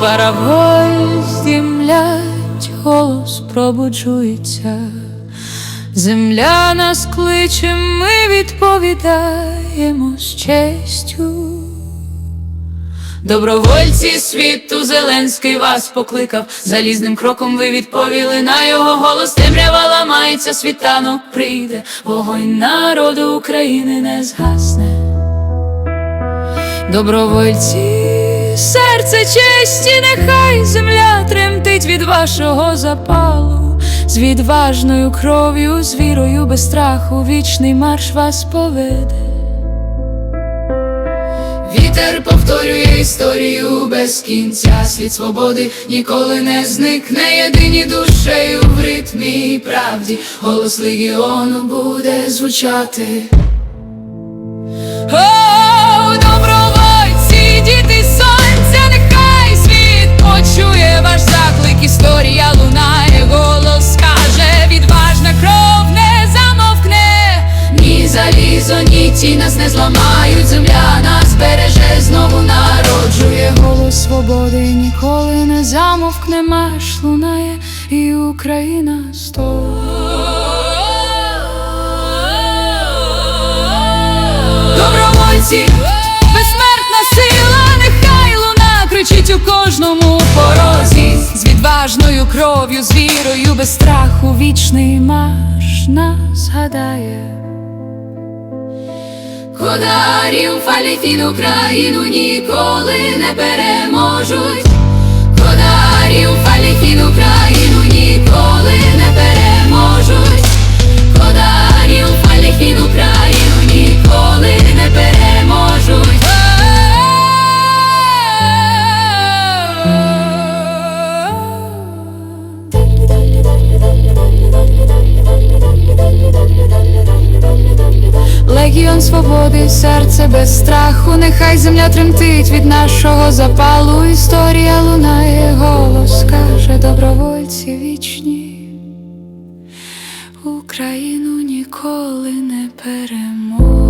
Барагой млять, голос пробуджується. Земля нас кличе, ми відповідаємо з честю. Добровольці світу Зеленський вас покликав. Залізним кроком ви відповіли на його голос. Темрява ламається, світанок прийде, вогонь народу України не згасне. Добровольці, серце честі, нехай земля тремтить від вашого запалу, з відважною кров'ю, з вірою без страху, вічний марш вас поведе. Вітер повторює історію без кінця. Світ свободи ніколи не зникне. Єдині душею в ритмі і правді. Голос легіону буде звучати. О, добровольці, діти сонця, нехай світ почує ваш заклик. Історія лунає, голос каже, відважна кров не замовкне. Ні залізо, ні ті нас не зламають. Земля нас замовкне, марш лунає, і Україна стоїть. Добровольці, безсмертна сила, нехай луна кричить у кожному порозі. З відважною кров'ю, з вірою, без страху, вічний марш нас згадає. Кодарів фаліфін Україну ніколи не переможуть. Кодарів Легіон свободи, серце без страху, нехай земля тремтить від нашого запалу. Історія лунає, голос каже, добровольці вічні. Україну ніколи не переможе.